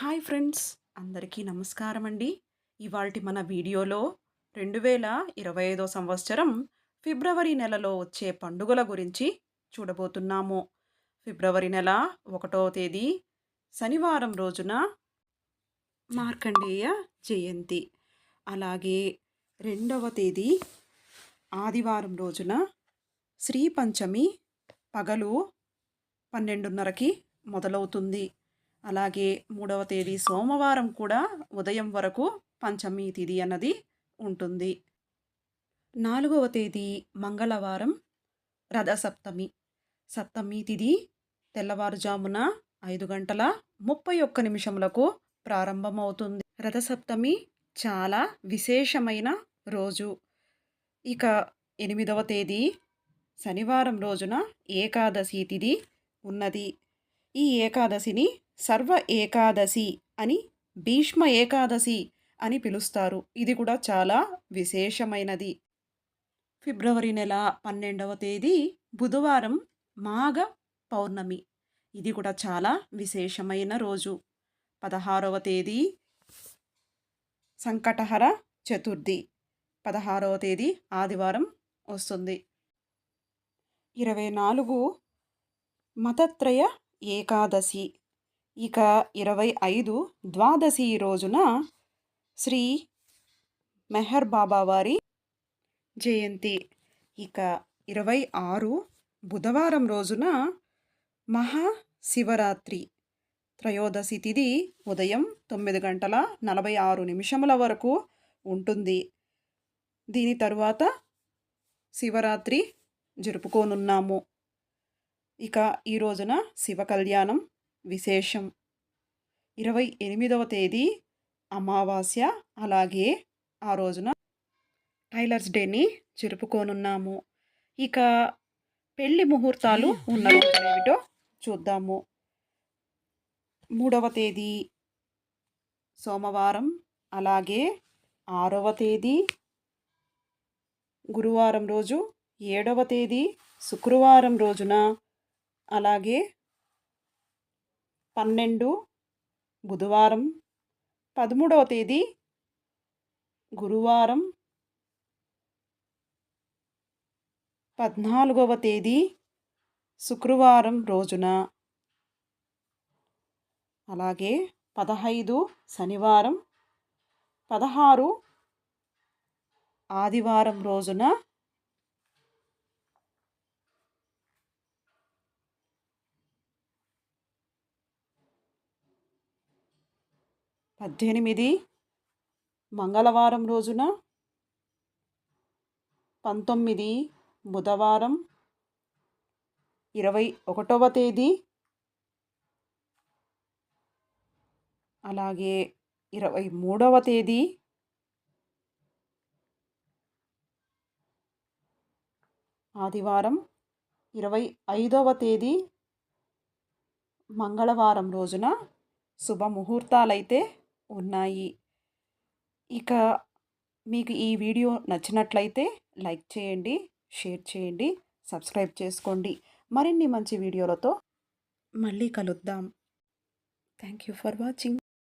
Hi friends అందరికీ నమస్కారం అండి ఇవాల్టి మన వీడియోలో రెండు వేల ఇరవై ఐదో సంవత్సరం ఫిబ్రవరి నెలలో వచ్చే పండుగల గురించి చూడబోతున్నాము. ఫిబ్రవరి నెల ఒకటో తేదీ శనివారం రోజున మార్కండేయ జయంతి. అలాగే రెండవ తేదీ ఆదివారం రోజున శ్రీ పంచమి పగలు పన్నెండున్నరకి మొదలవుతుంది. అలాగే మూడవ తేదీ సోమవారం కూడా ఉదయం వరకు పంచమి తిథి అన్నది ఉంటుంది. నాలుగవ తేదీ మంగళవారం రథసప్తమి. సప్తమి తిథి తెల్లవారుజామున ఐదు గంటల ముప్పై ఒక్క నిమిషములకు ప్రారంభమవుతుంది. రథసప్తమి చాలా విశేషమైన రోజు. ఇక ఎనిమిదవ తేదీ శనివారం రోజున ఏకాదశి తిథి ఉన్నది. ఈ ఏకాదశిని సర్వ ఏకాదశి అని భీష్మ ఏకాదశి అని పిలుస్తారు. ఇది కూడా చాలా విశేషమైనది. ఫిబ్రవరి నెల పన్నెండవ తేదీ బుధవారం మాఘ పౌర్ణమి. ఇది కూడా చాలా విశేషమైన రోజు. పదహారవ తేదీ సంకటహర చతుర్థి. పదహారవ తేదీ ఆదివారం వస్తుంది. ఇరవై నాలుగు మతత్రయ ఏకాదశి. ఇక ఇరవై ఐదు ద్వాదశి రోజున శ్రీ మెహర్ బాబా వారి జయంతి. ఇక ఇరవై ఆరు బుధవారం రోజున మహాశివరాత్రి త్రయోదశి తిథి ఉదయం తొమ్మిది గంటల నలభై ఆరు నిమిషముల వరకు ఉంటుంది. దీని తరువాత శివరాత్రి జరుపుకోనున్నాము. ఇక ఈ రోజున శివ కళ్యాణం విశేషం. ఇరవై ఎనిమిదవ తేదీ అమావాస్య అలాగే ఆ రోజున టైలర్స్ డేని జరుపుకోనున్నాము. ఇక పెళ్ళి ముహూర్తాలు ఉన్న ఏమిటో చూద్దాము. మూడవ తేదీ సోమవారం అలాగే ఆరవ తేదీ గురువారం రోజు ఏడవ తేదీ శుక్రవారం రోజున అలాగే పన్నెండు బుధవారం పదమూడవ తేదీ గురువారం పద్నాలుగవ తేదీ శుక్రవారం రోజున. అలాగే పదహైదు శనివారం పదహారు ఆదివారం రోజున పద్దెనిమిది మంగళవారం రోజున పంతొమ్మిది బుధవారం ఇరవై ఒకటవ తేదీ. అలాగే ఇరవై మూడవ తేదీ. ఆదివారం ఇరవై ఐదవ తేదీ. మంగళవారం రోజున శుభముహూర్తాలైతే ఉన్నాయి. ఇక మీకు ఈ వీడియో నచ్చినట్లయితే లైక్ చేయండి షేర్ చేయండి సబ్స్క్రైబ్ చేసుకోండి. మరిన్ని మంచి వీడియోలతో మళ్ళీ కలుద్దాం. Thank you for watching.